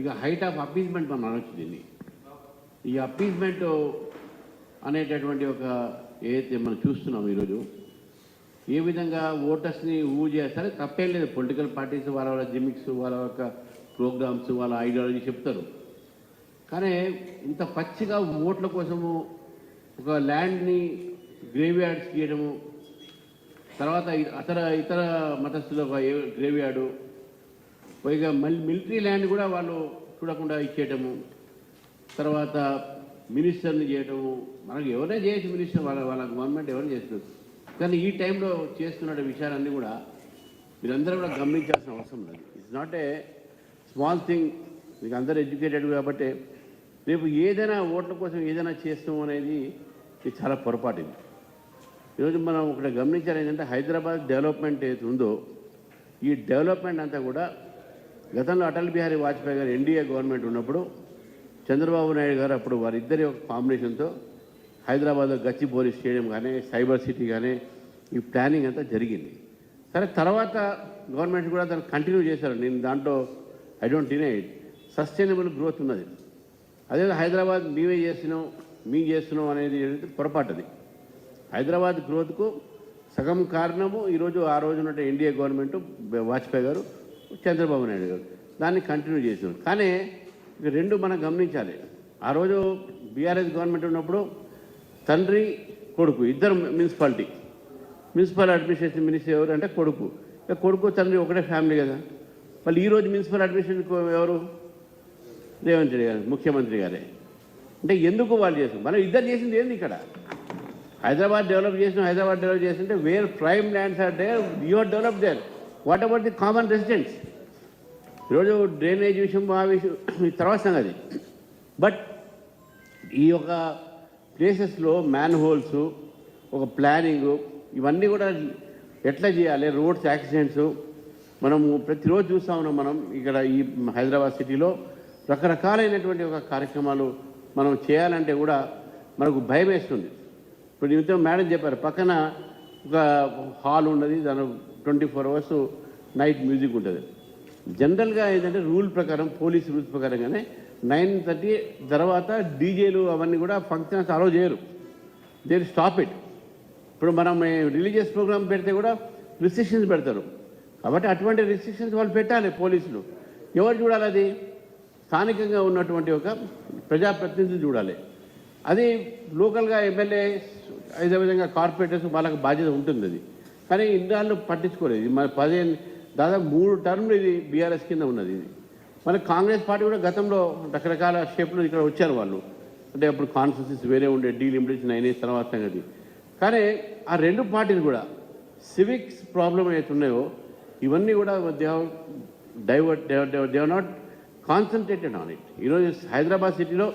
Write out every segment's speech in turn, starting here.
ఇక height of appeasement మనం అనొచ్చు దీన్ని. ఈ అపీజ్మెంట్ అనేటటువంటి ఒక ఏదైతే మనం చూస్తున్నాం ఈరోజు ఏ విధంగా ఓటర్స్ని ఊ చేస్తారో తప్పేం లేదు. పొలిటికల్ పార్టీస్ వాళ్ళ వాళ్ళ జిమిక్స్ వాళ్ళ యొక్క ప్రోగ్రామ్స్ వాళ్ళ ఐడియాలజీ చెప్తారు. కానీ ఇంత పచ్చిగా ఓట్ల కోసము ఒక ల్యాండ్ని గ్రేవ్ యార్డ్స్ గీయడము తర్వాత ఇతర అతర ఇతర మతస్థుల గ్రేవ్ యార్డు పైగా మళ్ళీ మిలిటరీ ల్యాండ్ కూడా వాళ్ళు చూడకుండా ఇచ్చేయటము తర్వాత మినిస్టర్ని చేయటము. మనకు ఎవరైనా చేయొచ్చు మినిస్టర్ వాళ్ళ వాళ్ళ గవర్నమెంట్ ఎవరు చేస్తుంది కానీ ఈ టైంలో చేస్తున్న విషయాలన్నీ కూడా మీరందరూ కూడా గమనించాల్సిన అవసరం లేదు. It's not a small thing మీకు అందరూ ఎడ్యుకేటెడ్ కాబట్టి రేపు ఏదైనా ఓట్ల కోసం ఏదైనా చేస్తాం అనేది ఇది చాలా పొరపాటు ఇది ఈరోజు మనం ఒకటి గమనించాలి ఏంటంటే హైదరాబాద్ డెవలప్మెంట్ ఏది ఉందో ఈ డెవలప్మెంట్ అంతా కూడా గతంలో అటల్ బిహారీ వాజ్పేయి గారు ఎన్డీఏ గవర్నమెంట్ ఉన్నప్పుడు చంద్రబాబు నాయుడు గారు అప్పుడు వారిద్దరి యొక్క కాంబినేషన్తో హైదరాబాద్లో గచ్చిబౌలి స్టేడియం కానీ సైబర్ సిటీ కానీ ఈ ప్లానింగ్ అంతా జరిగింది. సరే తర్వాత గవర్నమెంట్ కూడా దాన్ని కంటిన్యూ చేశారు. నేను దాంట్లో I don't deny it. Sustainable growth ఉన్నది. అదే హైదరాబాద్ మేమే చేస్తున్నాం మీ చేస్తున్నాం అనేది పొరపాటు అది హైదరాబాద్ గ్రోత్కు సగం కారణము ఈరోజు ఆ రోజు ఉన్న ఎన్డీఏ గవర్నమెంట్ వాజ్పేయి గారు చంద్రబాబు నాయుడు గారు. దాన్ని కంటిన్యూ చేసాం కానీ ఇక రెండు మనం గమనించాలి. ఆ రోజు బీఆర్ఎస్ గవర్నమెంట్ ఉన్నప్పుడు తండ్రి కొడుకు ఇద్దరు మున్సిపాలిటీ. మున్సిపల్ అడ్మినిస్ట్రేషన్ మినిస్టర్ ఎవరు అంటే కొడుకు. కొడుకు తండ్రి ఒకటే ఫ్యామిలీ కదా. మళ్ళీ ఈరోజు మున్సిపల్ అడ్మినిస్ట్రేషన్ ఎవరు? రేవంత్ రెడ్డి గారు ముఖ్యమంత్రి గారే. అంటే ఎందుకు వాళ్ళు చేసాం మనం ఇద్దరు చేసింది ఏంది ఇక్కడ? హైదరాబాద్ డెవలప్ చేసిన హైదరాబాద్ డెవలప్ చేసింటే where prime lands are there your develop there. What about the common residents ఈరోజు డ్రైనేజ్ విషయం ఆ విషయం తర్వాత సంగతి. బట్ ఈ యొక్క ప్లేసెస్లో మ్యాన్ హోల్స్ ఒక ప్లానింగ్ ఇవన్నీ కూడా ఎట్లా చేయాలి? రోడ్స్ యాక్సిడెంట్స్ మనము ప్రతిరోజు చూస్తూ ఉన్నాం మనం ఇక్కడ ఈ హైదరాబాద్ సిటీలో. రకరకాలైనటువంటి ఒక కార్యక్రమాలు మనం చేయాలంటే కూడా మనకు భయం వేస్తుంది ఇప్పుడు నిమిత్తం మేడం చెప్పారు పక్కన ఒక హాల్ ఉన్నది దాని twenty four hours night music ఉంటుంది. జనరల్గా ఏంటంటే రూల్ ప్రకారం పోలీస్ రూల్స్ ప్రకారంగానే నైన్ థర్టీ తర్వాత డీజేలు అవన్నీ కూడా ఫంక్షన్స్ అలో చేయరు. దే స్టాప్ ఇట్ ఇప్పుడు మనం రిలీజియస్ ప్రోగ్రామ్ పెడితే కూడా రిస్ట్రిక్షన్స్ పెడతారు. కాబట్టి అటువంటి రిస్ట్రిక్షన్స్ వాళ్ళు పెట్టాలి పోలీసులు. ఎవరు చూడాలి అది? స్థానికంగా ఉన్నటువంటి ఒక ప్రజాప్రతినిధులు చూడాలి. అది లోకల్గా ఎమ్మెల్యే అదేవిధంగా కార్పొరేటర్స్ వాళ్ళకి బాధ్యత ఉంటుంది అది. కానీ ఇన్నాళ్ళు పట్టించుకోలేదు. ఇది మన పదిహేను దాదాపు మూడు టర్మ్లు ఇది బీఆర్ఎస్ కింద ఉన్నది ఇది. మన కాంగ్రెస్ పార్టీ కూడా గతంలో రకరకాల షేప్లో ఇక్కడ వచ్చారు వాళ్ళు. అంటే అప్పుడు కాన్స్టిట్యూన్సీస్ వేరే ఉండే డీలిమిటేషన్ అయిన తర్వాత సంగతి. కానీ ఆ రెండు పార్టీలు కూడా సివిక్స్ ప్రాబ్లం ఏవైతే ఉన్నాయో ఇవన్నీ కూడా divert they not concentrated on it ఈరోజు హైదరాబాద్ సిటీలో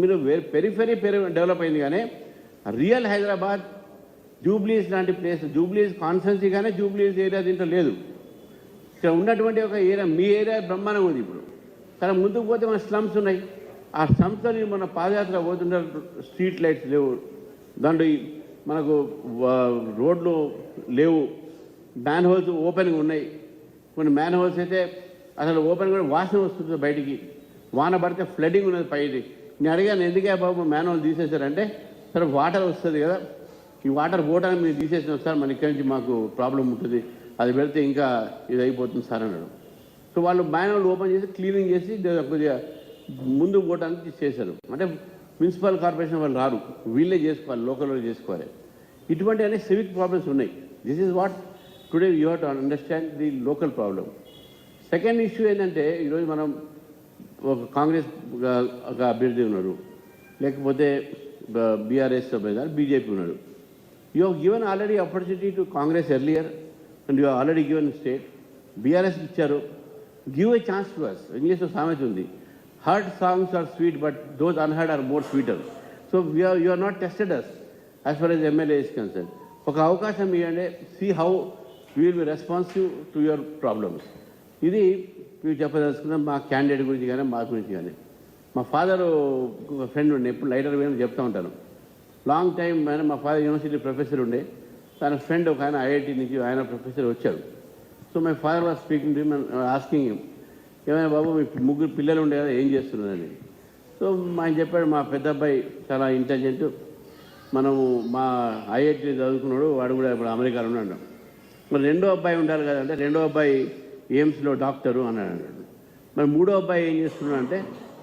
మీరు వేరే పెరిఫెరీ పెరి డెవలప్ అయింది కానీ రియల్ హైదరాబాద్ జూబ్లీస్ లాంటి ప్లేస్ జూబ్లీస్ కాన్స్టెన్సీ కానీ జూబ్లీస్ ఏరియా దీంట్లో లేదు. ఇక్కడ ఉన్నటువంటి ఒక ఏరియా మీ ఏరియా బ్రహ్మాండం ఉంది ఇప్పుడు. సరే ముందుకు పోతే మన స్లమ్స్ ఉన్నాయి. ఆ స్లమ్స్లో మన పాదయాత్ర పోతుండే స్ట్రీట్ లైట్స్ లేవు. దాంట్లో మనకు రోడ్లు లేవు. మ్యాన్ హోల్స్ ఓపెన్గా ఉన్నాయి. కొన్ని మ్యాన్ హోల్స్ అయితే అసలు ఓపెన్ కూడా వాసన వస్తుంది బయటికి. వాన పడితే ఫ్లడ్డింగ్ ఉన్నది పైకి. నేను అడిగాను ఎందుకే బాబు మ్యాన్ హోల్ తీసేశారంటే? సరే వాటర్ వస్తుంది కదా. ఈ వాటర్ పోవడానికి మీరు తీసేసిన సార్ మన ఇక్కడి నుంచి మాకు ప్రాబ్లం ఉంటుంది. అది పెడితే ఇంకా ఇది అయిపోతుంది సార్ అన్నాడు. సో వాళ్ళు బ్యానర్లు ఓపెన్ చేసి క్లీనింగ్ చేసి కొద్దిగా ముందుకు పోవడానికి చేశారు అంటే మున్సిపల్ కార్పొరేషన్ వాళ్ళు రారు. వీళ్ళే చేసుకోవాలి లోకల్ వాళ్ళు చేసుకోవాలి. ఇటువంటి అనే సివిక్ ప్రాబ్లమ్స్ ఉన్నాయి. This is what today you have to understand the local problem second issue ఏంటంటే ఈరోజు మనం ఒక కాంగ్రెస్ ఒక- ఒక అభ్యర్థి ఉన్నాడు. లేకపోతే బీఆర్ఎస్ బీజేపీ ఉన్నాడు. You have given already opportunity to Congress earlier and you already given state BRS ఇచ్చారు. Give a chance to us ఇంగ్లీష్లో సామెత ఉంది. Heard songs are sweet but those unheard are more sweeter so we're are not tested us as far as MLA is concern ఒక అవకాశం ఇవ్వండి. See how will be responsive to your problems ఇది మీరు చెప్పదలుచుకున్నాం మా candidate గురించి కానీ మా గురించి కానీ. మా ఫాదరు ఒక ఫ్రెండ్ ఉండే. ఎప్పుడు లైటర్ వేయని చెప్తూ ఉంటాను. లాంగ్ టైం ఆయన మా ఫాదర్ యూనివర్సిటీ ప్రొఫెసర్ ఉండే. తన ఫ్రెండ్ ఒక ఆయన ఐఐటి నుంచి ఆయన ప్రొఫెసర్ వచ్చాడు so my father was speaking to asking ఏమైనా బాబు మీ ముగ్గురు పిల్లలు ఉండే కదా ఏం చేస్తున్నారని? సో ఆయన చెప్పాడు మా పెద్ద అబ్బాయి చాలా ఇంటెలిజెంట్ మనము మా ఐఐటి చదువుకున్నాడు వాడు కూడా ఇప్పుడు అమెరికాలో ఉన్నాడు. మరి రెండో అబ్బాయి ఉండాలి కదంటే రెండో అబ్బాయి ఎయిమ్స్లో డాక్టరు అన్నాడు అన్నాడు. మరి మూడో అబ్బాయి ఏం చేస్తున్నాడు అంటే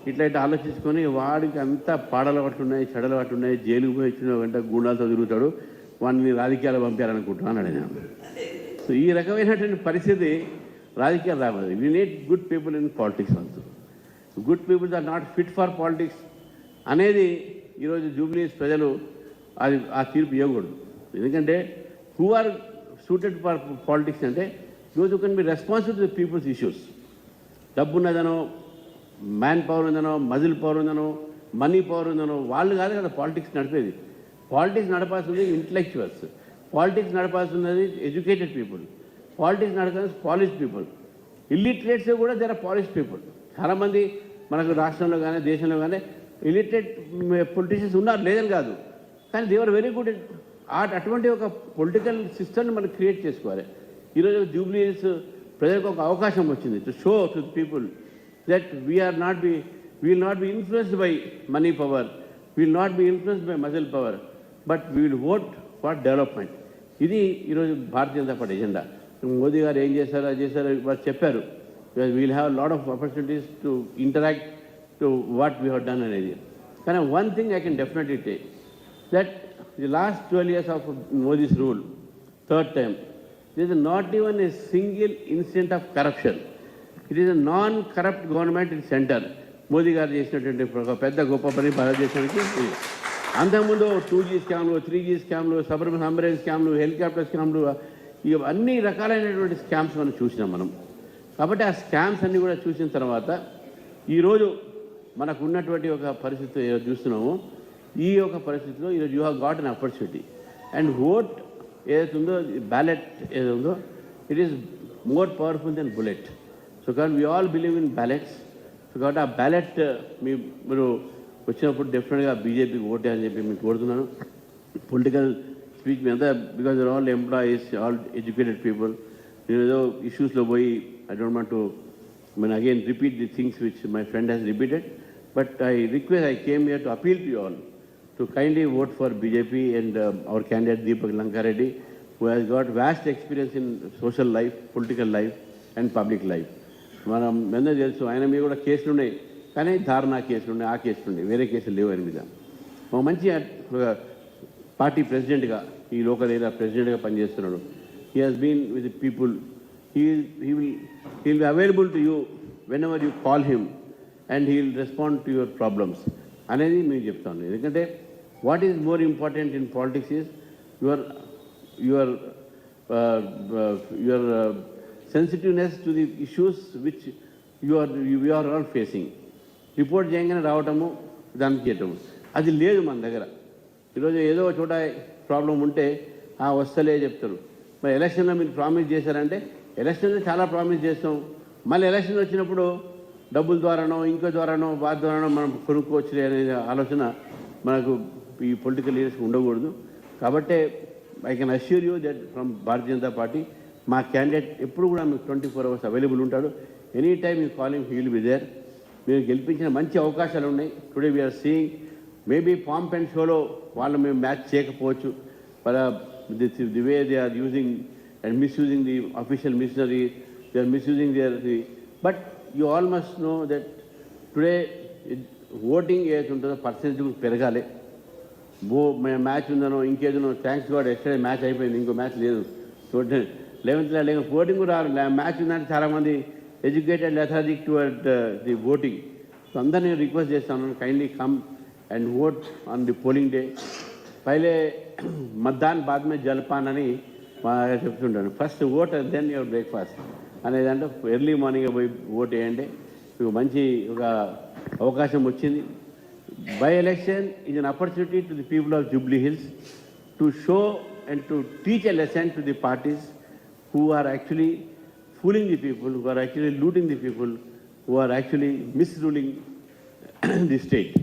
ఇట్లా ఇట్లా ఆలోచించుకొని వాడికి అంతా పాడలు పట్టు ఉన్నాయి చెడలు పట్టు ఉన్నాయి జైలుకు పోయి వచ్చిన వెంట గూండాలతో తిరుగుతాడు వాడిని రాజకీయాలు పంపారనుకుంటున్నాను అడిగిన. సో ఈ రకమైనటువంటి పరిస్థితి రాజకీయాలు రాబోదు we need good people in politics also good peoples are not fit for politics అనేది ఈరోజు జూబ్లీస్ ప్రజలు అది ఆ తీర్పు ఇవ్వకూడదు. ఎందుకంటే who are suited for politics అంటే use can be responsible to people's issues డబ్బు ఉన్నదనో మ్యాన్ పవర్ ఉందనో మజిల్ పవర్ ఉందనో మనీ పవర్ ఉందనో వాళ్ళు కాదు కదా పాలిటిక్స్ నడిపేది. పాలిటిక్స్ నడపాల్సింది ఇంటలెక్చువల్స్ పాలిటిక్స్ నడపాల్సినది ఎడ్యుకేటెడ్ పీపుల్ పాలిటిక్స్ నడపాల్సి పాలిష్ పీపుల్ ఇల్లిటరేట్స్ కూడా జర పాలిష్ పీపుల్ చాలామంది మనకు రాష్ట్రంలో కానీ దేశంలో కానీ ఇలిటరేట్ పొలిటీషియన్స్ ఉన్నారు లేదని కాదు. కానీ దేవర్ వెరీ గుడ్ ఆట్ అటువంటి ఒక పొలిటికల్ సిస్టమ్ని మనం క్రియేట్ చేసుకోవాలి. ఈరోజు జూబ్లీస్ ప్రజలకు ఒక అవకాశం వచ్చింది. To show to people that we are not be we'll not be influenced by money power will not be influenced by muscle power but we will vote for development ఇది ఈరోజు భారతీయ జనతా పార్టీ ఎజెండా మోదీ గారు ఏం చేశారు అది చేశారు వారు చెప్పారు. We'll have lot of opportunities to interact to what we have done అనేది కానీ one thing I can definitely take that the last twelve years of Modi's rule third time this not even a single incident of corruption it is a non corrupt government in centre Modi garu చేసినటువంటి ఒక పెద్ద గొప్ప పని భారతదేశానికి అంతకుముందు two G స్కామ్లు three G స్కామ్లు suburban అంబరేజ్ స్కామ్లు హెలికాప్టర్ స్కామ్లు ఇవన్నీ అన్ని రకాలైనటువంటి స్కామ్స్ మనం చూసినాం మనం. కాబట్టి ఆ స్కామ్స్ అన్నీ కూడా చూసిన తర్వాత ఈరోజు మనకు ఉన్నటువంటి ఒక పరిస్థితి చూస్తున్నాము. ఈ యొక్క పరిస్థితిలో ఈరోజు you have got an opportunity and vote ఏదైతే ఉందో బ్యాలెట్ ఏదో ఉందో it is more powerful than bullet so కాబట్టి we all believe in ballots so కాబట్టి ఆ బ్యాలెట్ uh, మీ మీరు వచ్చినప్పుడు డెఫినెట్గా బీజేపీకి ఓటే అని చెప్పి మీకు కోరుతున్నాను. పొలిటికల్ స్పీక్ మీ అంతా because all employees all educated people నేను ఏదో ఇష్యూస్లో పోయి I don't want to mean again repeat the things which my friend has repeated but I request I came here to appeal to all to kindly vote for BJP and our candidate Deepak Lankareddy who has got vast experience in social life, political life, and public life. మనం ఎంత తెలుసు ఆయన మీద కూడా కేసులు ఉన్నాయి. కానీ ధారణా కేసులు ఉన్నాయి ఆ కేసులు ఉన్నాయి. వేరే కేసులు లేవు ఆయన మీద. ఒక మంచి పార్టీ ప్రెసిడెంట్గా ఈ లోకల్ ఏరియా ప్రెసిడెంట్గా పనిచేస్తున్నాడు. He has been with people he he will he will be available to you whenever you call him and he will respond to your problems అనేది మేము చెప్తాను ఎందుకంటే what is more important in politics is your your your sensitiveness to the issues which you are you are all facing report చేయగానే రావటము దానికి చేయటము. అది లేదు మన దగ్గర. ఈరోజు ఏదో ఒక చోట ప్రాబ్లం ఉంటే ఆ వస్తలే చెప్తారు. మరి ఎలక్షన్లో మీరు ప్రామిస్ చేశారంటే ఎలక్షన్లో చాలా ప్రామిస్ చేస్తాం. మళ్ళీ ఎలక్షన్ వచ్చినప్పుడు డబ్బుల ద్వారానో ఇంకో ద్వారానో వాటి ద్వారానో మనం కొనుక్కోవచ్చు అనే ఆలోచన మనకు ఈ పొలిటికల్ లీడర్స్కి ఉండకూడదు. కాబట్టే I can assure you that from Bharatiya Janata Party మా క్యాండిడేట్ ఎప్పుడు కూడా మీకు ట్వంటీ ఫోర్ అవర్స్ అవైలబుల్ ఉంటాడు any time you calling he'll be there మీరు గెలిపించిన మంచి అవకాశాలు ఉన్నాయి. Today we are seeing maybe pomp and షోలో వాళ్ళు మేము మ్యాచ్ చేయకపోవచ్చు. But the way they are using and misusing the official machinery they are misusing are the but you but you know must today voting today ఏదైతే ఉంటుందో percentage పెరగాలి. బో match ఉందనో ఇంకేదనో థ్యాంక్స్ గాడ్ ఎస్టర్డే మ్యాచ్ అయిపోయింది ఇంకో match లేదు. Eleventh లేక ఓటింగ్ కూడా మ్యాచ్ ఉందంటే చాలామంది educated lethargic toward the voting. So అందరినీ రిక్వెస్ట్ చేస్తాను. Kindly come and vote on the polling day పైలే మధ్యాహ్నం బాద్ జలపాన్ అని మా చెప్తుంటాను first vote then your breakfast అనేది అంటే ఎర్లీ మార్నింగ్ పోయి ఓట్ వేయండి. మీకు మంచి ఒక అవకాశం వచ్చింది. By election is an opportunity to the people of Jubilee Hills to show and to teach a lesson to the parties who are actually fooling the people who are actually looting the people who are actually misruling the state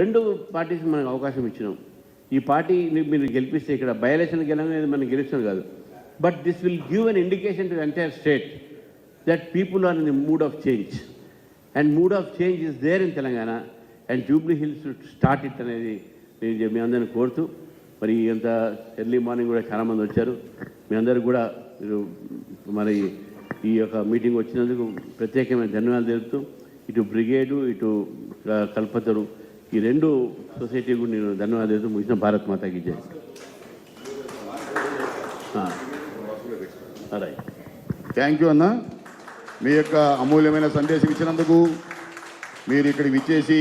రెండు parties మనకు అవకాశం ఇచ్చినాం. ఈ party మీరు గెలిపిస్తే ఇక్కడ by election గెలవనేది మనం గెలిచిన కాదు. But this will give an indication to entire state that people are in the mood of change and mood of change is there in Telangana and Jubilee Hills start it అనేది నేను మీ అందరిని కోరుతూ మరి ఇంత early morning కూడా చాలామంది వచ్చారు. మీ అందరికి కూడా మీరు మరి ఈ యొక్క మీటింగ్ వచ్చినందుకు ప్రత్యేకమైన ధన్యవాదాలు తెలుపుతూ ఇటు బ్రిగేడు ఇటు కల్పతరు ఈ రెండు సొసైటీ కూడా నేను ధన్యవాదాలు తెలుపుతూ ముగిసిన భారత్ మాతాకి జై. థ్యాంక్ యూ అన్న. మీ యొక్క అమూల్యమైన సందేశం ఇచ్చినందుకు మీరు ఇక్కడికి విచ్చేసి